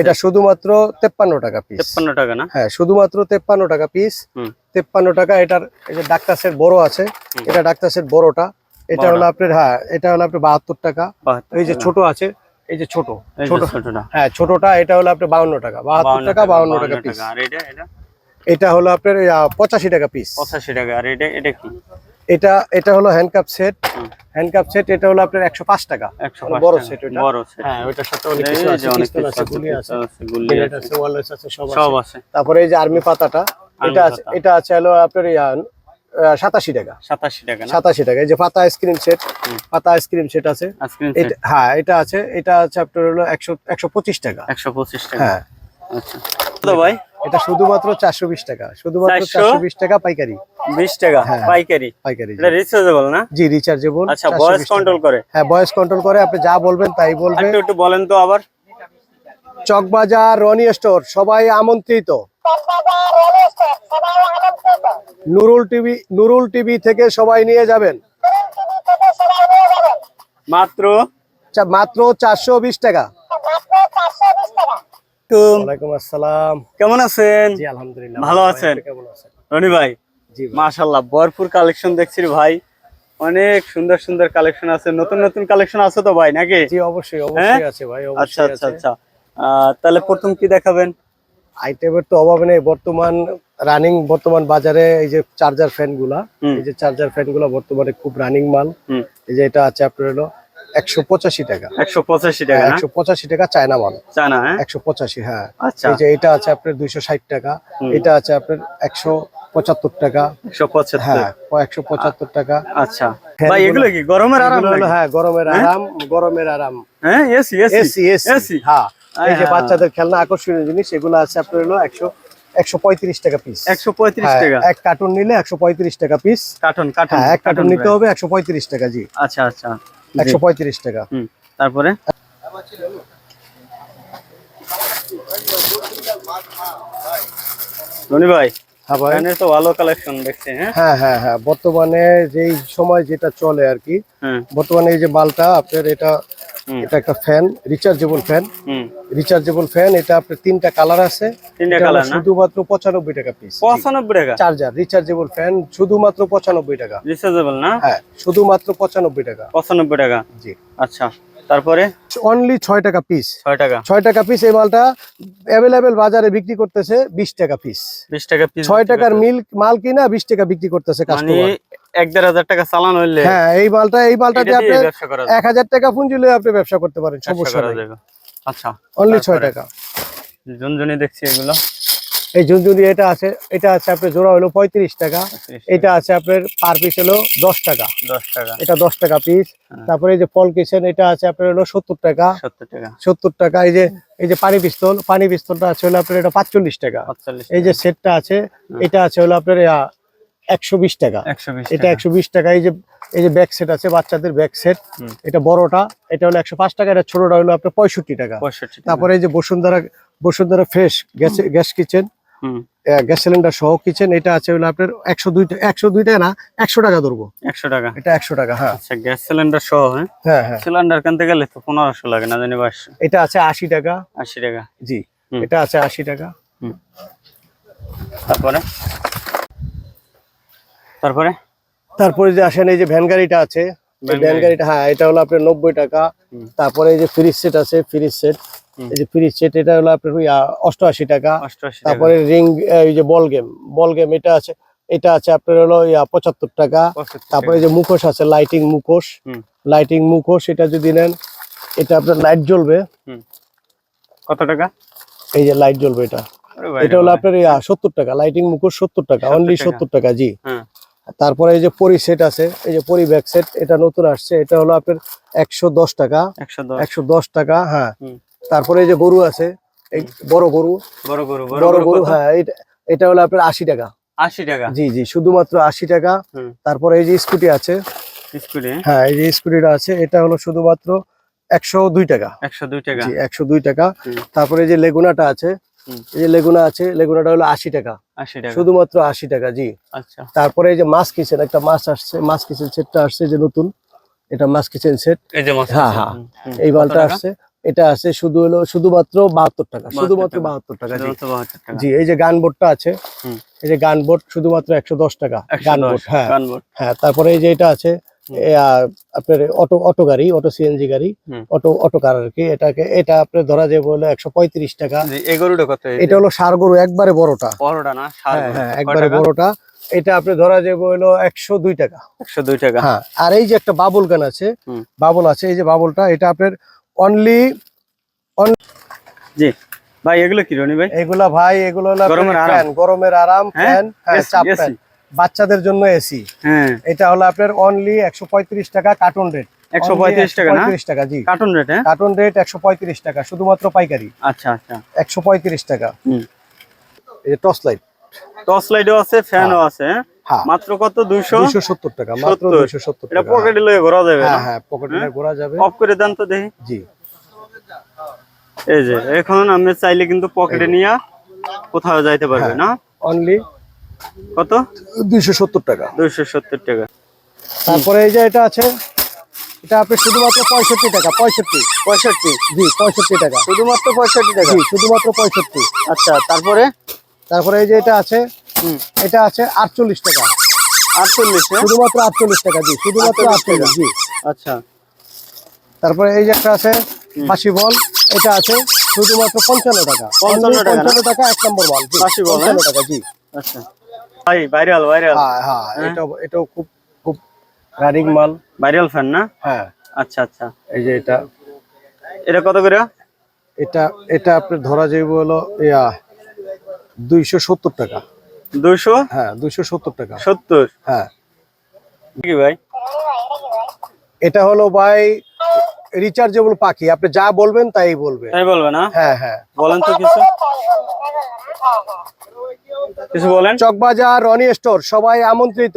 এটা শুধুমাত্র তেপ্পান্ন টাকা পিস তেপ্পান্ন টাকা না? হ্যাঁ শুধুমাত্র তেপ্পান্ন টাকা পিস তেপ্পান্ন টাকা এটার এই যে ডাক্তার সেট বড় আছে এটা ডাক্তার সেট বড়টা। এটা। হলো আপনার হ্যাঁ এটা হলো আপনার বাহাত্তর টাকা। এই যে ছোট আছে এই যে ছোট। ছোট হ্যাঁ ছোটটা এটা হলো আপনার বাউন্ন টাকা। বাহাত্তর টাকা বাউন্ন টাকা পিস এটা হলো আপনার পঁচাশি টাকা পিস পঁচাশি টাকা। আর এটা এটা কি? এটা এটা হলো হ্যান্ডকাপ সেট হুম। হ্যান্ডকাপ সেট এটা হলো আপনার একশো পাঁচ টাকা। একশো মানে বড় set ওটা। বড় সেট হ্যাঁ ওইটার সাথে অনেক কিছু আছে অনেক কিছু আছে আছে, গুলি আছে আছে, গুলি আছে। আছে ওয়ালেস আছে সব সব আছে। আছে। তারপরে এই যে আর্মি পাতাটা এটা আছে এটা আছে হলো আপনার সাতাশি টাকা। সাতাশি টাকা না? সাতাশি টাকা। এই যে পাতা আইসক্রিম সেট পাতা আইসক্রিম সেট আছে। আইসক্রিম এটা হ্যাঁ এটা আছে এটা আছে আপনার হলো একশো একশো পঁচিশ টাকা। একশো পঁচিশ টাকা। হ্যাঁ। আচ্ছা। তো ভাই? এটা শুধুমাত্র চারশো বিশ টাকা শুধুমাত্র 420 চারশো বিশ টাকা পাইকারি। বিশ টাকা হ্যাঁ। পাইকারি। পাইকারি। এটা রিচার্জেবল না? জি রিচার্জেবল আচ্ছা ভয়েস কন্ট্রোল করে। হ্যাঁ ভয়েস কন্ট্রোল করে আপনি যা বলবেন তাই বলবে। একটু একটু বলেন তো আবার। চকবাজার রনি স্টোর সবাই আমন্ত্রিত। নুরুল টিভি নুরুল টিভি থেকে সবাই নিয়ে যাবেন। মাত্র? মাত্র চারশো বিশ টাকা। কেমন আছেন? ভালো আছেন? কেমন আছেন? রনি ভাই। মাশাল্লাহ ভরপুর কালেকশন দেখছি ভাই। অনেক সুন্দর সুন্দর কালেকশন আছে। নতুন নতুন কালেকশন আছে তো ভাই নাকি? জি অবশ্যই অবশ্যই আছে ভাই আচ্ছা অবশ্যই আচ্ছা আচ্ছা। তাহলে প্রথম কি দেখাবেন? আইটেমের তো অভাব নেই। বর্তমান রানিং বর্তমান বাজারে এই যে চার্জার ফ্যানগুলা এই যে চার্জার ফ্যানগুলা বর্তমানে খুব রানিং মাল। এই যে এটা আছে আপনার একশো পঁচাশি টাকা। একশো পঁচাশি টাকা একশো পঁচাশি টাকা চায়না মাল হ্যাঁ? একশো পঁচাশি হ্যাঁ। আচ্ছা। এই যে এটা আছে আপনার দুইশো ষাট টাকা এটা আছে আপনার একশো পঁচাত্তর টাকা। একশো পঁচাত্তর। হ্যাঁ একশো পঁচাত্তর টাকা। আচ্ছা। ভাই এগুলো কি গরমের আরাম এগুলো হলো নাকি? হ্যাঁ গরমের আরাম গরমের আরাম। হ্যাঁ AC AC AC AC AC হ্যাঁ। এই যে। বাচ্চাদের খেলনা আকর্ষণীয় জিনিস এগুলো আছে আপনার হলো একশো একশো পঁয়ত্রিশ টাকা পিস একশো পঁয়ত্রিশ টাকা? এক কার্টুন নিলে একশো পঁয়ত্রিশ টাকা পিস কার্টুন কার্টন এক কার্টুন নিতে হবে একশো পঁয়ত্রিশ টাকা জি। আচ্ছা আচ্ছা। একশো পঁয়ত্রিশ টাকা। তারপরে? রনি ভাই হ্যাঁ তো ভালো কালেকশন দেখছি হ্যাঁ? হ্যাঁ হ্যাঁ হ্যাঁ বর্তমানে যেই সময় যেটা চলে আর কি বর্তমানে এই যে মালটা আপনার এটা। এটা একটা fan rechargeable fan. Rechargeable fan এটা আপনার তিনটা কালার আছে। তিনটা কালার শুধুমাত্র পঁচানব্বই টাকা পিস পঁচানব্বই টাকা? চার্জার রিচার্জেবল ফ্যান শুধুমাত্র পঁচানব্বই টাকা। রিচার্জেবল না? হ্যাঁ শুধুমাত্র পঁচানব্বই টাকা। পঁচানব্বই টাকা? জি। আচ্ছা তারপরে? অনলি ছয় টাকা পিস ছয় টাকা। ছয় টাকা পিস এই মালটা অ্যাভেলেবেল বাজারে বিক্রি করতেছে বিশ টাকা পিস বিশ টাকা পিস ছয় টাকার মিল মাল কিনা বিশ টাকা বিক্রি করতেছে মানে কাস্টমার এক দেড় হাজার টাকা চালান হইলে হ্যাঁ এই মালটা এই মালটা দিয়ে আপনি এক হাজার টাকা পুঁজি লয়ে আপনি ব্যবসা করতে পারেন সমস্যা নেই। আচ্ছা অনলি ছয় টাকা। ঝুনঝুনি দেখছি এগুলো। এই ঝুনঝুনি এটা আছে এটা আছে আপনার জোড়া হলো পঁয়ত্রিশ টাকা এটা আছে আপনার পার পিস হলো দশ টাকা। দশ টাকা। এটা দশ টাকা পিস হ্যাঁ। তারপরে এই যে পল কিচেন এটা আছে আপনার হলো সত্তর টাকা। সত্তর টাকা। সত্তর টাকা এই যে এই যে পানি পিস্তল পানি পিস্তলটা আছে হলো আপনার এটা পাঁচচল্লিশ টাকা। এই যে সেটটা আছে এটা আছে হলো আপনার একশো বিশ টাকা। এটা একশো বিশ টাকা। এই যে এই যে ব্যাক সেট আছে বাচ্চাদের ব্যাক সেট হুম। এটা বড়টা এটা হলো একশো পাঁচ টাকা এটা ছোটটা হলো আপনার পঁয়ষট্টি টাকা। তারপরে এই যে Bashundhara Bashundhara fresh gas gas kitchen হুম। গ্যাস সিলিন্ডার সহ কিচেন এটা আছে হলো আপনার একশো দুই একশো দুই টাকা না একশো টাকা ধরবো। একশো টাকা। এটা একশো টাকা হ্যাঁ। আচ্ছা গ্যাস সিলিন্ডার সহ হ্যাঁ? হ্যাঁ হ্যাঁ। সিলিন্ডার কিনতে গেলে তো পনেরোশো লাগে না জানি বাইশশো। এটা আছে আশি টাকা। আশি টাকা। জি এটা আছে আশি টাকা। তারপরে? তারপরে? তারপরে যে আসেন এই যে ভ্যান গাড়িটা আছে ভ্যান গাড়িটা হ্যাঁ এটা হলো আপনার নব্বই টাকা। তারপরে এই যে ফ্রিজ সেট আছে ফ্রিজ সেট এই যে ফ্রিজ সেট এটা হলো আপনার অষ্টআশি টাকা। তারপরে রিং এই যে বল গেম বল গেম এটা আছে এটা আছে আপনার হলো পঁচাত্তর টাকা। তারপরে যে মুখোশ আছে লাইটিং মুখোশ। লাইটিং মুখোশ এটা যদি নেন এটা আপনার লাইট জ্বলবে। কত টাকা? এই যে লাইট জ্বলবে এটা। এটা হলো আপনার সত্তর টাকা। লাইটিং মুখোশ সত্তর টাকা 70 অনলি সত্তর টাকা জি। হ্যাঁ। তারপরে এই যে পরি সেট আছে এই যে পরি ব্যাগ সেট এটা নতুন আসছে এটা হলো আপনার একশো দশ টাকা। একশো দশ। টাকা হ্যাঁ। তারপরে এই যে গরু আছে এই বড় গরু। বড় গরু বড় গরু হ্যাঁ এটা এটা হলো আপনার আশি টাকা। আশি টাকা? জি জি শুধুমাত্র আশি টাকা। তারপরে এই যে স্কুটি আছে। স্কুলে হ্যাঁ এই যে স্কুটিটা আছে এটা হলো শুধুমাত্র একশো দুই টাকা। একশো দুই টাকা। একশো দুই টাকা। তারপরে এই যে লেগুনাটা আছে। এই যে লেগুনা আছে লেগুনাটা হলো আশি টাকা। আশি টাকা। শুধুমাত্র আশি টাকা জি। আচ্ছা। তারপরে এই যে মাছ কিচেন একটা মাছ আসছে মাছ কিচেন সেটটা আসছে যে নতুন। এটা মাছ কিচেন সেট। এই যে মাছ হ্যাঁ, হ্যাঁ। এই মালটা আসছে। এটা আছে শুধু হলো শুধুমাত্র বাহাত্তর টাকা শুধুমাত্র বাহাত্তর টাকা জি। শুধুমাত্র 72 টাকা। জি এই যে গান বোর্ডটা আছে এই যে গান বোর্ড শুধুমাত্র একশো দশ টাকা গান বোর্ড হ্যাঁ। হ্যাঁ তারপরে এই যে এটা আছে আপনার অটো অটো গাড়ি অটো সিএনজি গাড়ি অটো অটো কার আর কি এটাকে এটা আপনার ধরা যাবে হলো একশো পঁয়ত্রিশ টাকা। যে? এটা হলো সার গরু একবারে বড়টা। বড়টা না হ্যাঁ। হ্যাঁ একবারে বড়টা। এটা আপনি ধরা যাবে হলো একশো দুই টাকা। 102 টাকা। হ্যাঁ আর এই যে একটা বাবুল গান আছে। বাবুল আছে এই যে বাবুলটা এটা আপনার অনলি জি। ভাই এগুলো কি রনি ভাই? এগুলা ভাই এগুলো গরমের আরাম। ফ্যান গরমের আরাম হ্যাঁ? ফ্যান হ্যাঁ চাপ ফ্যান। বাচ্চাদের জন্য এসি হ্যাঁ। এটা হলো আপনার অনলি একশো পঁয়ত্রিশ টাকা কার্টুন রেট 135 টাকা না? টাকা জি। কার্টুন রেট হ্যাঁ? কার্টুন রেট একশো পঁয়ত্রিশ টাকা শুধুমাত্র পাইকারি। আচ্ছা আচ্ছা। একশো পঁয়ত্রিশ টাকা। টর্চ লাইট টর্চ লাইটও আছে ফ্যানও আছে হ্যাঁ? হ্যাঁ। মাত্র কত? 200 দুইশো সত্তর টাকা মাত্র দুইশো সত্তর টাকা। পকেটে লয়ে ঘোরা যাবে হ্যাঁ না পকেটে? ঘোরা যাবে। অফ করে দেন তো দেখি। জি। এই যে এখন আমি চাইলে কিন্তু পকেটে নিয়ে কোথাও যাইতে পারবে। না? অনলি কত? দুইশো সত্তর টাকা। দুইশো সত্তর টাকা। তারপরে এই যে এটা আছে এটা আপনি শুধুমাত্র পঁয়ষট্টি টাকা পঁয়ষট্টি। পঁয়ষট্টি? জি পঁয়ষট্টি টাকা। শুধুমাত্র পঁয়ষট্টি টাকা? জি শুধুমাত্র পঁয়ষট্টি। আচ্ছা তারপরে? তারপরে এই যে এটা আছে এটা আছে আটচল্লিশ টাকা। আটচল্লিশ হ্যাঁ? শুধুমাত্র আটচল্লিশ টাকা জি শুধুমাত্র 48 আটচল্লিশ জি। আচ্ছা। তারপরে এই যে একটা আছে বাসি বল এটা আছে শুধুমাত্র পঞ্চান্ন টাকা। 55 টাকা না? পঞ্চান্ন টাকা এক নম্বর বল বাসি বল, পঞ্চান্ন টাকা জি। আচ্ছা। ভাই ভাইরাল ভাইরাল হ্যাঁ হ্যাঁ এটাও এটাও খুব খুব রানিং মাল ভাইরাল ফ্যান না? হ্যাঁ। আচ্ছা আচ্ছা। এই যে এটা। এটা কত করে? এটা এটা আপনার ধরা যাইব হলো ইয়া দুইশো সত্তর টাকা। দুইশো? হ্যাঁ দুইশো সত্তর টাকা। সত্তর? হ্যাঁ। কি ভাই? এটা হলো ভাই রিচার্জেবল পাখি। আপনি যা বলবেন তাই বলবে তাই বলবে না হ্যাঁ হ্যাঁ। বলেন তো কিছু। কিছু বলেন। চকবাজার রনি স্টোর সবাই আমন্ত্রিত।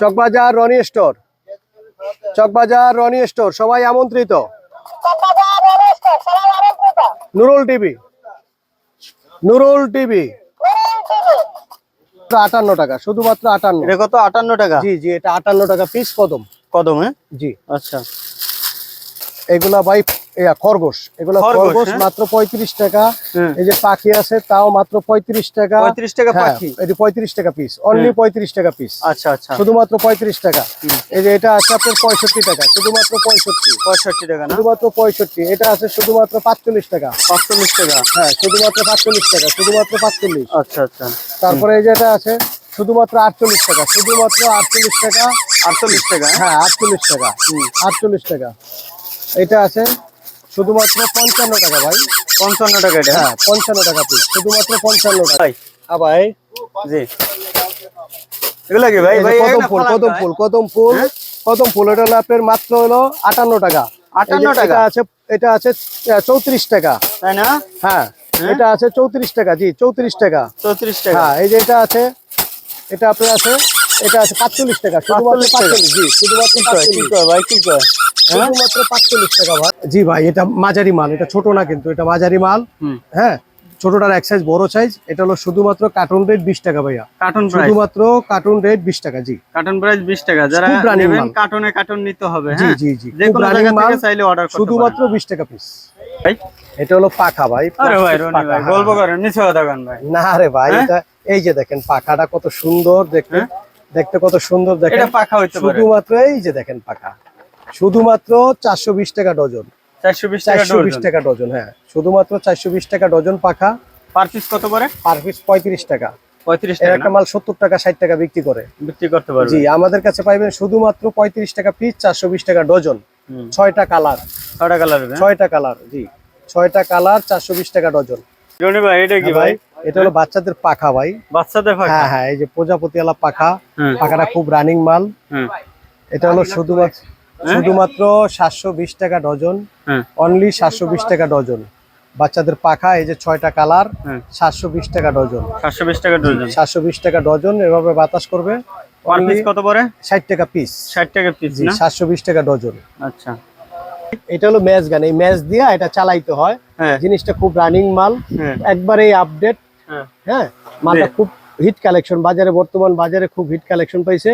চকবাজার রনি স্টোর। চকবাজার রনি স্টোর সবাই আমন্ত্রিত। নুরুল টিভি। নুরুল টিভি। আটান্ন টাকা শুধুমাত্র আটান্ন। এটা কত? আটান্ন টাকা? জি জি এটা আটান্ন টাকা পিস কদম কদম? হ্যাঁ জি। আচ্ছা। এগুলা ভাই খরগোশ। এগুলা খরগোশ, হ্যাঁ? মাত্র পঁয়ত্রিশ টাকা। এই যে পাখি আছে তাও মাত্র পঁয়ত্রিশ টাকা। পঁয়ত্রিশ টাকা হ্যাঁ পাখি? এটি পঁয়ত্রিশ টাকা পিস অনলি পঁয়ত্রিশ টাকা পিস আচ্ছা আচ্ছা। শুধুমাত্র পঁয়ত্রিশ টাকা। এই যে এটা আছে আপনার পঁয়ষট্টি টাকা শুধুমাত্র পঁয়ষট্টি। পঁয়ষট্টি টাকা শুধুমাত্র পঁয়ষট্টি এটা আছে শুধুমাত্র পাঁচচল্লিশ টাকা। পাঁচচল্লিশ টাকা? হ্যাঁ শুধুমাত্র পাঁচচল্লিশ টাকা শুধুমাত্র পাঁচচল্লিশ। আচ্ছা আচ্ছা। তারপরে এই যেটা আছে শুধুমাত্র আটচল্লিশ টাকা শুধুমাত্র আটচল্লিশ টাকা। আটচল্লিশ টাকা। হ্যাঁ? হ্যাঁ আটচল্লিশ টাকা। আটচল্লিশ টাকা। এটা আছে শুধুমাত্র পঞ্চান্ন টাকা ভাই। পঞ্চান্ন টাকা এটা? হ্যাঁ পঞ্চান্ন টাকা পিস শুধুমাত্র পঞ্চান্ন টাকা। হ্যাঁ ভাই জি। এগুলা কি ভাই? ভাই কদম ফুল কদম ফুল কদম ফুল কদম ফুল এটা হলো আপনার মাত্র হলো আটান্ন টাকা। 58 এই যে টাকা? আছে এটা আছে চৌত্রিশ টাকা। তাই না? হ্যাঁ? এটা আছে চৌত্রিশ টাকা জি চৌত্রিশ টাকা। চৌত্রিশ টাকা। হ্যাঁ এই যে এটা আছে এটা আপনার আছে এটা আছে পাঁচচল্লিশ টাকা শুধুমাত্র 45 পাঁচচল্লিশ জি শুধুমাত্র কি কয়, ভাই কি কয় শুধুমাত্র পাঁচচল্লিশ টাকা ভাই। জি ভাই এটা মাঝারি মাল এটা ছোট না কিন্তু এটা মাঝারি মাল। হ্যাঁ? ছোটটার এক সাইজ বড় সাইজ এটা হলো শুধুমাত্র কার্টুন রেট বিশ টাকা ভাইয়া। কার্টুন প্রাইস শুধুমাত্র কার্টুন রেট বিশ টাকা জি। কার্টুন প্রাইস বিশ টাকা যারা নেবেন কার্টুনে কার্টুন নিতে হবে জি হ্যাঁ? জি জি। চাইলে অর্ডার শুধুমাত্র বিশ টাকা পিস ভাই? এটা হলো পাখা ভাই আরে ভাই রনি ভাই হ্যাঁ, গল্প হ্যাঁ। করেন নিচে কথা ভাই। না রে ভাই হ্যাঁ? এটা এই যে দেখেন পাখাটা কত সুন্দর দেখতে। হ্যাঁ? দেখতে কত সুন্দর দেখেন। এটা পাখা হইতে পারে। শুধুমাত্র এই যে দেখেন পাখা শুধুমাত্র চারশো বিশ টাকা ডজন। চারশো টাকা চারশো বিশ টাকা ডজন হ্যাঁ। শুধুমাত্র চারশো বিশ টাকা ডজন পাখা পার পিস কত করে পার পিস পঁয়ত্রিশ টাকা। পঁয়ত্রিশ এর টাকা একটা মাল সত্তর টাকা ষাট টাকা বিক্রি করে। বিক্রি করতে পারবে। জি আমাদের কাছে পাইবেন শুধুমাত্র পঁয়ত্রিশ টাকা পিস চারশো বিশ টাকা ডজন। ছয়টা কালার। ছটা কালার ছয়টা কালার জি। ছয়টা কালার চারশো বিশ টাকা ডজন। ভাই এটা কি হ্যাঁ ভাই? এটা হলো বাচ্চাদের পাখা ভাই। বাচ্চাদের হ্যাঁ হ্যাঁ এই যে প্রজাপতি আলা পাখা পাখাটা খুব রানিং মাল। এটা হলো শুধুমাত্র শুধুমাত্র সাতশো বিশ টাকা ডজন। অনলি সাতশো বিশ টাকা ডজন। বাচ্চাদের পাখা এই যে ছয়টা কালার সাতশো বিশ টাকা ডজন। সাতশো বিশ টাকা ডজন। সাতশো বিশ টাকা ডজন এভাবে বাতাস করবে। কত পরে ষাট টাকা পিস ষাট টাকা পিস সাতশো বিশ টাকা ডজন। আচ্ছা। এটা হলো ম্যাচ গান। এই ম্যাচ দিয়া এটা চালাইতে হয়। হ্যাঁ। জিনিসটা খুব রানিং মাল। হ্যাঁ। একবারেই আপডেট হ্যাঁ। হ্যাঁ মালটা খুব হিট কালেকশন বাজারে বর্তমান বাজারে খুব হিট কালেকশন পাইছে।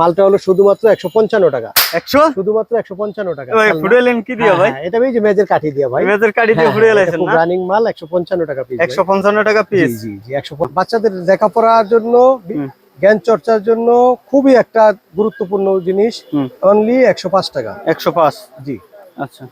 মালটা হলো শুধুমাত্র একশো পঞ্চান্ন টাকা। একশো? শুধুমাত্র একশো পঞ্চান্ন টাকা। ভাই কি দিয়ে হ্যাঁ, ভাই? হ্যাঁ, এটা এই যে মেজের কাঠি দিয়া ভাই। মেয়েদের কাটি দিয়ে রানিং মাল একশো পঞ্চান্ন টাকা পিস একশো পঞ্চান্ন টাকা পিস জি জি একশো বাচ্চাদের লেখাপড়ার জন্য জ্ঞান চর্চার জন্য খুবই একটা গুরুত্বপূর্ণ জিনিস। অনলি একশো পাঁচ টাকা। একশো পাঁচ? জি। আচ্ছা।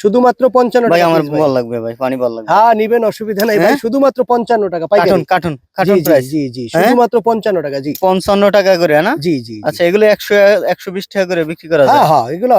শুধুমাত্র পঞ্চান্ন ভাই টাকা আমার বল লাগবে ভাই পানি বল লাগবে। হ্যাঁ নিবেন অসুবিধা নাই ভাই। হ্যাঁ? শুধুমাত্র পঞ্চান্ন টাকা কার্টুন কাটুন কার্টুন জি কার্টুন জি প্রাইস জি জি হ্যাঁ? শুধুমাত্র পঞ্চান্ন টাকা জি। পঞ্চান্ন টাকা করে না? জি জি জি। আচ্ছা এগুলো একশো একশো বিশ টাকা করে বিক্রি করা যায়। হ্যাঁ হ্যাঁ এগুলো